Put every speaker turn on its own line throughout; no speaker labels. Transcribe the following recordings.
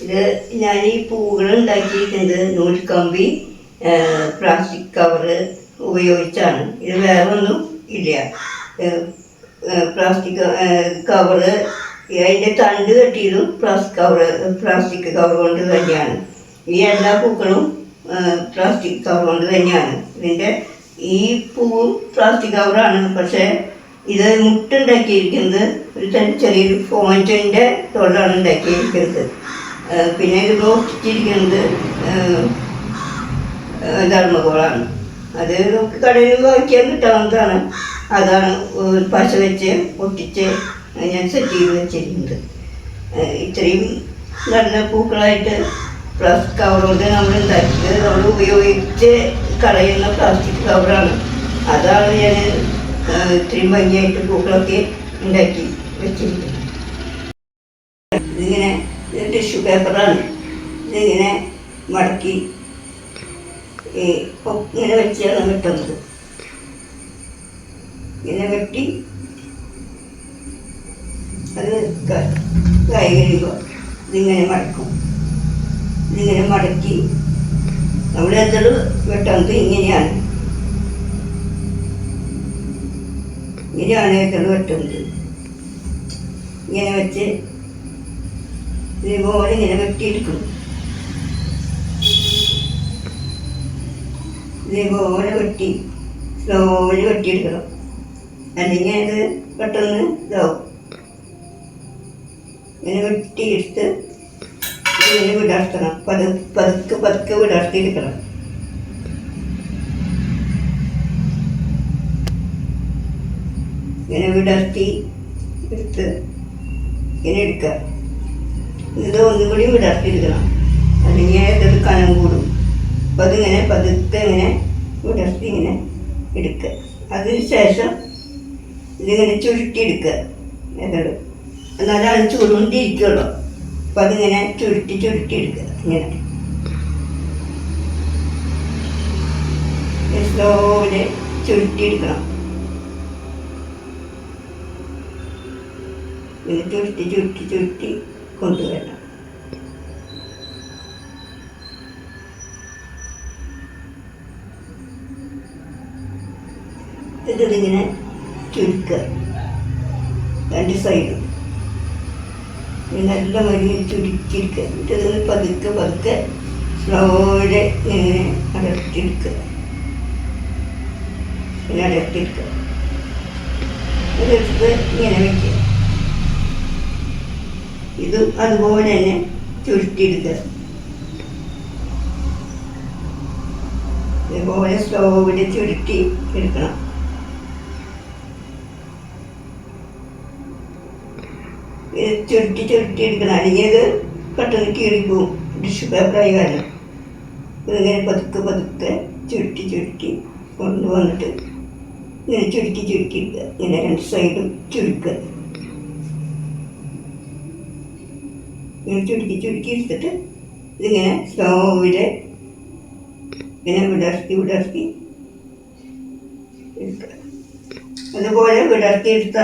ഇത് ഞാൻ ഈ പൂകൾ നൂൽ നൂൽക്കമ്പി പ്ലാസ്റ്റിക് കവറ് ഉപയോഗിച്ചാണ്. ഇത് വേറെ ഒന്നും ഇല്ല പ്ലാസ്റ്റിക് കവറ് അതിന്റെ തണ്ട് കെട്ടിയതും പ്ലാസ്റ്റിക് കവറ് പ്ലാസ്റ്റിക് കവർ കൊണ്ട് തന്നെയാണ്. ഈ എല്ലാ പൂക്കളും പ്ലാസ്റ്റിക് കവർ കൊണ്ട് തന്നെയാണ്. ഇതിന്റെ ഈ പൂവും പ്ലാസ്റ്റിക് കവറാണ് പക്ഷേ ഇത് മുട്ടുണ്ടാക്കിയിരിക്കുന്നത് ഒരു ചെറിയ- ചെറിയൊരു ഫോമറ്റിന്റെ തൊഴിലാണ് ഉണ്ടാക്കിയിരിക്കുന്നത്. പിന്നെ ഇത് ഒട്ടിച്ചിരിക്കുന്നത് ധർമ്മകോളാണ് അത് നമുക്ക് കടയിൽ വാങ്ങിക്കാൻ കിട്ടാവുന്നതാണ്. അതാണ് പശ വെച്ച് ഒട്ടിച്ച് ഞാൻ സെറ്റ് ചെയ്ത് വെച്ചിരിക്കുന്നത്. ഇത്രയും നല്ല പൂക്കളായിട്ട് പ്ലാസ്റ്റിക് കവർ കൊണ്ട് നമ്മൾ ഉണ്ടാക്കിയത്. നമ്മൾ ഉപയോഗിച്ച് കളയുന്ന പ്ലാസ്റ്റിക് കവറാണ് അതാണ് ഞാൻ ഇത്രയും ഭംഗിയായിട്ട് പൂക്കളൊക്കെ ഉണ്ടാക്കി വെച്ചിരിക്കുന്നത്. ഇതിങ്ങനെ ഇത് ടിഷ്യൂ പേപ്പറാണ് ഇതിങ്ങനെ മടക്കി ഇങ്ങനെ വെച്ചാണ് വെട്ടുന്നത്. ഇങ്ങനെ വെട്ടി അത് കൈ കഴിയുമ്പോൾ ഇതിങ്ങനെ മടക്കും. ഇതിങ്ങനെ മടക്കി. നമ്മൾ എന്തത് വെട്ടുന്നത് ഇങ്ങനെയാണ്. ഇങ്ങനെയാണ് എന്തത് വെട്ടുന്നത്. ഇങ്ങനെ വെച്ച് ഇതുപോലെ ഇങ്ങനെ വെട്ടിയെടുക്കും. ഇതേപോലെ വെട്ടി സ്ലോലി വെട്ടിയെടുക്കണം. അല്ലെങ്കിൽ അത് പെട്ടെന്ന് ഇതാവും. ഇങ്ങനെ വെട്ടിയെടുത്ത് ഇങ്ങനെ വിടർത്തണം. പതു പതുക്കെ പതുക്കെ വിടർത്തിയെടുക്കണം. ഇങ്ങനെ വിടർത്തി എടുത്ത് ഇങ്ങനെ എടുക്കുക. ഇത് ഒന്നും കൂടി വിടർത്തിയെടുക്കണം. അല്ലെങ്കിൽ ഇതൊരു കനം കൂടും. അപ്പം അതിങ്ങനെ പതുക്കെ ഇങ്ങനെ വിടർത്തി ഇങ്ങനെ എടുക്കുക. അതിന് ശേഷം ഇതിങ്ങനെ ചുരുട്ടിയെടുക്കുക എന്നത് എന്നാലാണ് ചുരുണ്ടിരിക്കുള്ളൂ അപ്പം അതിങ്ങനെ ചുരുട്ടി ചുരുട്ടി എടുക്കുക ഇങ്ങനെ സ്ലോലെ ചുരുട്ടിയെടുക്കണം. ചുരുട്ടി ചുരുട്ടി ചുരുട്ടി. കൊണ്ടുവരണം. എന്നിട്ടിങ്ങനെ ചുരുക്കുക രണ്ട് സൈഡും നല്ല മരുന്ന് ചുരുക്കിയെടുക്കുക എന്നിട്ട് ഇതിന് പതുക്കെ പതുക്കെ സ്ലോലെ ഇങ്ങനെ അടർത്തിയെടുക്കുക. ഇങ്ങനെ അടർത്തിയെടുക്കുക. ഇങ്ങനെ വയ്ക്കുക. ഇതും അതുപോലെ തന്നെ ചുരുട്ടിയെടുക്കുക. ഇതുപോലെ സ്റ്റോവിൽ ചുരുട്ടി എടുക്കണം. ഇത് ചുരുട്ടി ചുരുട്ടി എടുക്കണം. അല്ലെങ്കിൽ ഇത് പെട്ടെന്ന് കീറിപ്പോവും ടിഷ്യൂ പേപ്പറായി കാരണം ഇതിങ്ങനെ പതുക്കെ പതുക്കെ ചുരുട്ടി ചുരുട്ടി കൊണ്ടുവന്നിട്ട് ഇങ്ങനെ ചുരുക്കി ചുരുക്കി ഇങ്ങനെ രണ്ട് സൈഡും ചുരുക്കുക. ചുരുക്കി ചുരുക്കി എടുത്തിട്ട് ഇതിങ്ങനെ സ്ലോവിൽ ഇങ്ങനെ വിടർത്തി വിടർത്തി. എടുക്കുക അതുപോലെ വിടർത്തിയെടുത്ത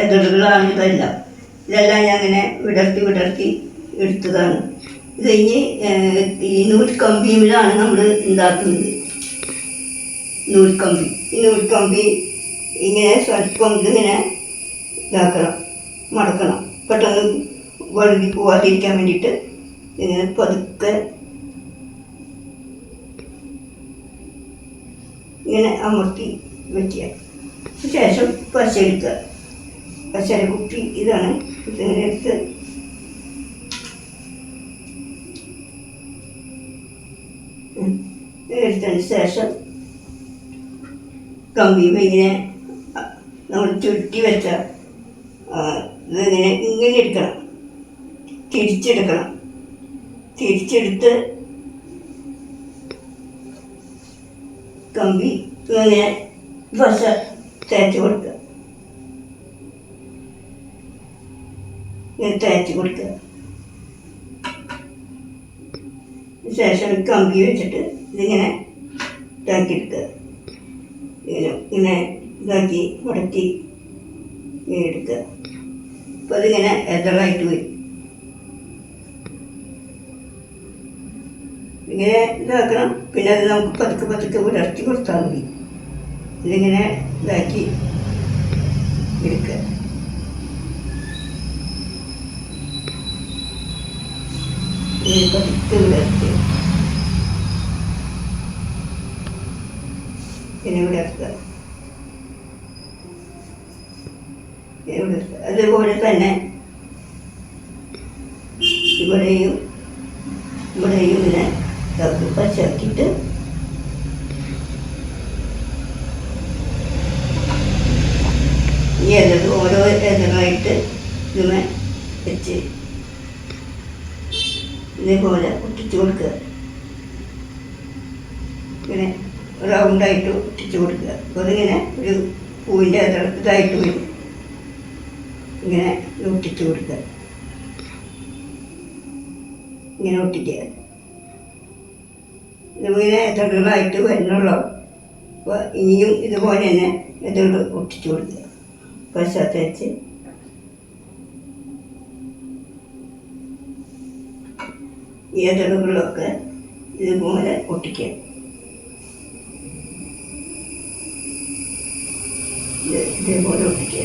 എതിറുകളാണ് ഇതെല്ലാം. ഇതെല്ലാം ഞാൻ അങ്ങനെ വിടർത്തി വിടർത്തി എടുത്തതാണ്. ഇത് ഏഹ്, ഈ നൂൽക്കമ്പിയിലാണ് നമ്മൾ ഉണ്ടാക്കുന്നത് നൂൽക്കമ്പി. ഈ നൂൽക്കമ്പി ഇങ്ങനെ സ്വൽപ്പം ഇങ്ങനെ ഇതാക്കണം മടക്കണം. പെട്ടെന്ന് വഴുകി പോവാതിരിക്കാൻ വേണ്ടിയിട്ട് ഇങ്ങനെ പതുക്കെ ഇങ്ങനെ അമർത്തി വയ്ക്കുക. ശേഷം പശ എടുക്കുക. പശയുടെ കുപ്പി ഇതാണ്. ഇതിങ്ങനെ എടുത്ത്. എടുത്തതിന് ശേഷം കമ്പി ഇങ്ങനെ നമ്മൾ ചുരുട്ടി വെച്ച ഇതിങ്ങനെ ഇങ്ങനെ എടുക്കണം. തിരിച്ചെടുക്കണം. തിരിച്ചെടുത്ത് കമ്പി ഇങ്ങനെ പശ തേച്ച് കൊടുക്കുക. ഇങ്ങനെ തേച്ച് കൊടുക്കുക. ശേഷം കമ്പി വെച്ചിട്ട് ഇതിങ്ങനെ ഇതാക്കിയെടുക്കുക. ഇങ്ങനെ ഇങ്ങനെ ഇതാക്കി മുടക്കി എടുക്കുക. അപ്പോൾ അതിങ്ങനെ എതളായിട്ട് വരും. ഇങ്ങനെ ഇതാക്കണം. പിന്നെ അത് നമുക്ക് പതുക്കെ പതുക്കെ ഉലർത്തി കൊടുത്താൽ മതി. ഇതിങ്ങനെ ഇതാക്കി എടുക്കുക. പതുക്കെ ഉലർത്തി പിന്നെ ഉലർത്തുക അതുപോലെ തന്നെ ഇവിടെയും ഇവിടെയും ഇങ്ങനെ ഇതാക്കി ചേർത്തിട്ട് ഈ ഇലകൾ ഓരോ ഇലകളായിട്ട് ഇങ്ങനെ വെച്ച് ഇതേപോലെ ഒട്ടിച്ച് കൊടുക്കുക. ഇങ്ങനെ റൗണ്ടായിട്ട് ഒട്ടിച്ച് കൊടുക്കുക. അപ്പോൾ ഇങ്ങനെ ഒരു പൂവിന്റെ ഇതായിട്ട് വരും. ഇങ്ങനെ ഒട്ടിച്ചു കൊടുക്കുക. ഇങ്ങനെ ഒട്ടിക്കുക. ഇതിങ്ങനെ എത്രകളായിട്ട് വരുന്നുള്ളൂ. അപ്പോൾ ഇനിയും ഇതുപോലെ തന്നെ ഇതുകൊണ്ട് ഒട്ടിച്ചു കൊടുക്കുക. പശ്ചാത്തലിച്ച് ഇതളുകളിലൊക്കെ ഇതുപോലെ ഒട്ടിക്കുക ഇത് ഇതേപോലെ ഒട്ടിക്കുക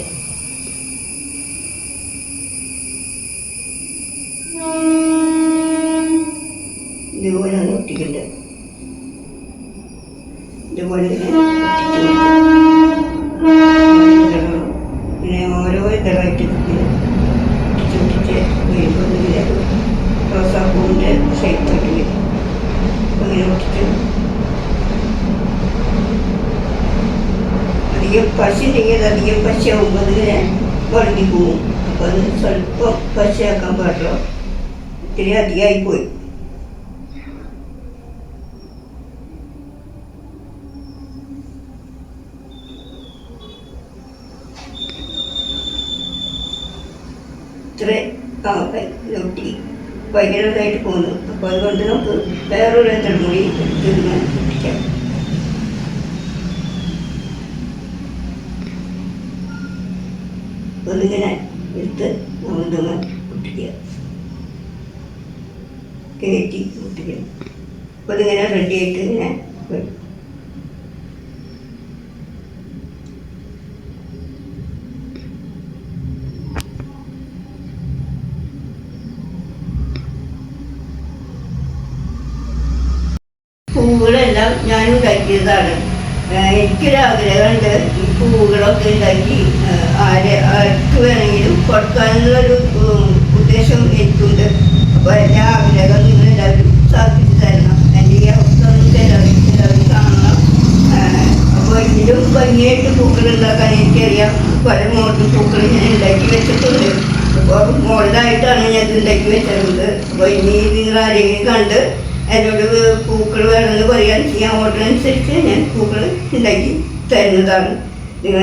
കൊടുക്കുക. ഇങ്ങനെ ഓരോ ഒട്ടിച്ച് വരുമ്പോൾ ഇങ്ങനെ റോസാപ്പൂവിന്റെ ഷേപ്പായിട്ട് വരും അപ്പോൾ ഇങ്ങനെ ഒട്ടിച്ച് അധികം പശ അത് അധികം പശയാകുമ്പോൾ അതിങ്ങനെ വളഞ്ഞു പോവും അപ്പോൾ അത് സ്വല്പം പശയാക്കാൻ പാടുള്ളൂ ഇത്തിരി അധികമായി പോയി ഇത്ര ആ ഒട്ടി ഭയങ്കര ഇതായിട്ട് പോകുന്നു. അപ്പോൾ അതുകൊണ്ട് നമുക്ക് വേറൊരു ഇതൾ കൂടി ഇതിങ്ങനെ ഒട്ടിക്കാം ഒന്നിങ്ങനെ എടുത്ത് നമ്മളിങ്ങനെ ഒട്ടിക്കുക കയറ്റി ഒട്ടിക്കുക അപ്പോൾ ഇതിങ്ങനെ റെഡി ആയിട്ട് ഇങ്ങനെ വരും പൂവുകളെല്ലാം ഞാൻ ഉണ്ടാക്കിയതാണ് എനിക്കൊരാഗ്രഹമുണ്ട് ഈ പൂവുകളൊക്കെ ഉണ്ടാക്കി ആരെ ആർക്ക് വേണമെങ്കിലും കൊടുക്കാനുള്ളൊരു ഉദ്ദേശം എനിക്കുണ്ട്. അപ്പോൾ എന്റെ ആഗ്രഹം നിങ്ങൾ എല്ലാവരും സാധിച്ചു തരണം. എന്റെ ഈ അവസ്ഥ എല്ലാവരും കാണണം. അപ്പോൾ ഇതിലും ഭംഗിയായിട്ട് പൂക്കൾ ഉണ്ടാക്കാൻ എനിക്കറിയാം. പല മോഡൽ പൂക്കൾ ഞാൻ ഉണ്ടാക്കി വെച്ചിട്ടുണ്ട്. അപ്പോൾ മോഡലായിട്ടാണ് ഞാൻ ഇത് ഉണ്ടാക്കി വെച്ചിട്ടുണ്ട്. അപ്പോൾ ഇനി നിങ്ങൾ ആരെങ്കിലും കണ്ട് എന്നോട് പൂക്കൾ വേണമെന്ന് പറയാൻ ഞാൻ ഓർഡർ അനുസരിച്ച് ഞാൻ പൂക്കൾ ഉണ്ടാക്കി തരുന്നതാണ്. നിങ്ങൾ